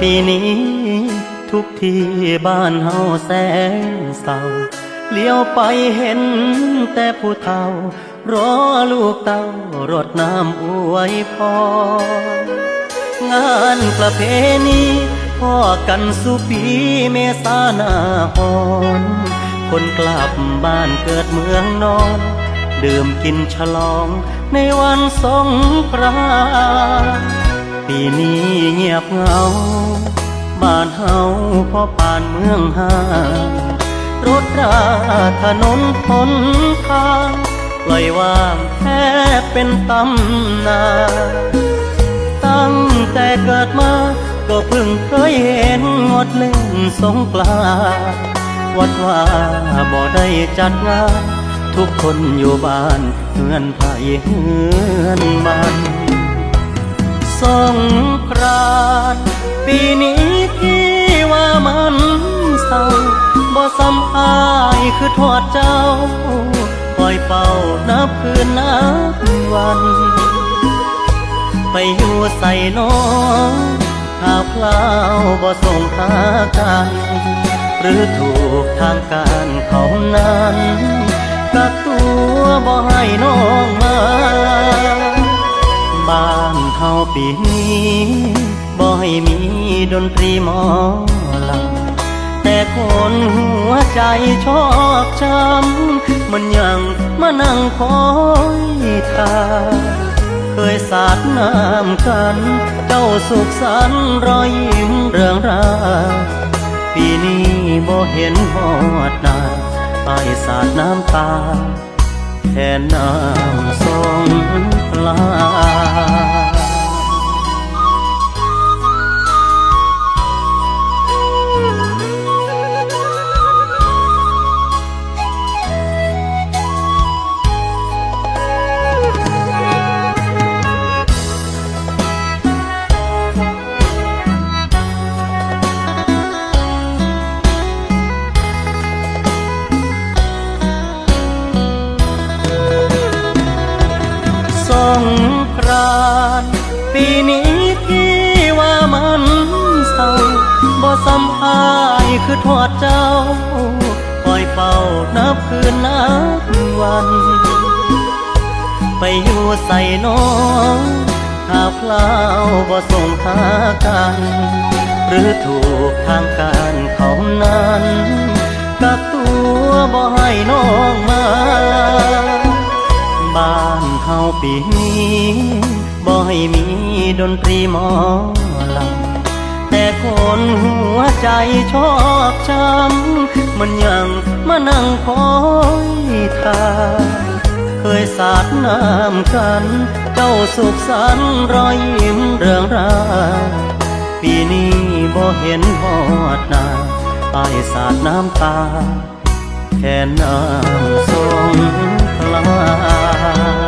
ปีนี้ ทุกที่บ้านเฮาแสนเศร้าเลี้ยวไปเห็นแต่ผู้เฒ่ารอลูกเต้ารดน้ำอวยพรงานประเพณีพ่อกันสุปีเมษาหนาหอนคนกลับบ้านเกิดเมืองนอน ดื่มกินฉลองในวันสงกรานต์ ปีนี้เงียบเหงา บ้านเฮาพอป่านเมืองหารถราถนนทนทางปล่อยว่างแทบเป็นตำนานตั้งแต่เกิดมาก็เพิ่งเคยเห็นงดเล่นสงกรานวัดว่าบ่ได้จัดงาน ทุกคนอยู่บ้านเฮือนไผ่เฮือนมัน สงกรานต์ปีนี้ที่ว่ามันเศร้าบ่ซ้ำอายคือทอดเจ้าคอยเป่านับคืนนับวัน ไปอยู่ใส่น้องข่าวคราบ่ส่งหากันหรือถูกทางการเขานั้นกักตัวบ่ให้น้องมา บ้านเฮาปีนี้บ่ให้มีดนตรีหมอลำแต่คนหัวใจชอกช้ำมันยังมานั่งคอยทาเคยสาดน้ำกัน เจ้าสุขสันรอยยิ้มเรื่องราปีนี้บ่เห็นหอดนาไอสาดน้ำตาแทนน้ำสง งกรานปีนี้ที่ว่ามันเศร้าบ่ซ้ำอายคือทอดเจ้าคอยเป่านับคืนนับวัน ไปอยู่ใส่น้องข่าวคราบ่ส่งหากัน หรือถูกทางการเขานั้นกักตัวบ่ให้น้องมา ปีนี้บ่ให้มีดนตรีหมอลำแต่คนหัวใจชอกช้ำมันยังมานั่งคอยทาเคยสาดน้ำกัน เจ้าสุขสันต์รอยยิ้มเรื่องราปีนี้บ่เห็นหอดนาไอ้ายสาดน้ำตา แค่น้ำสงกรา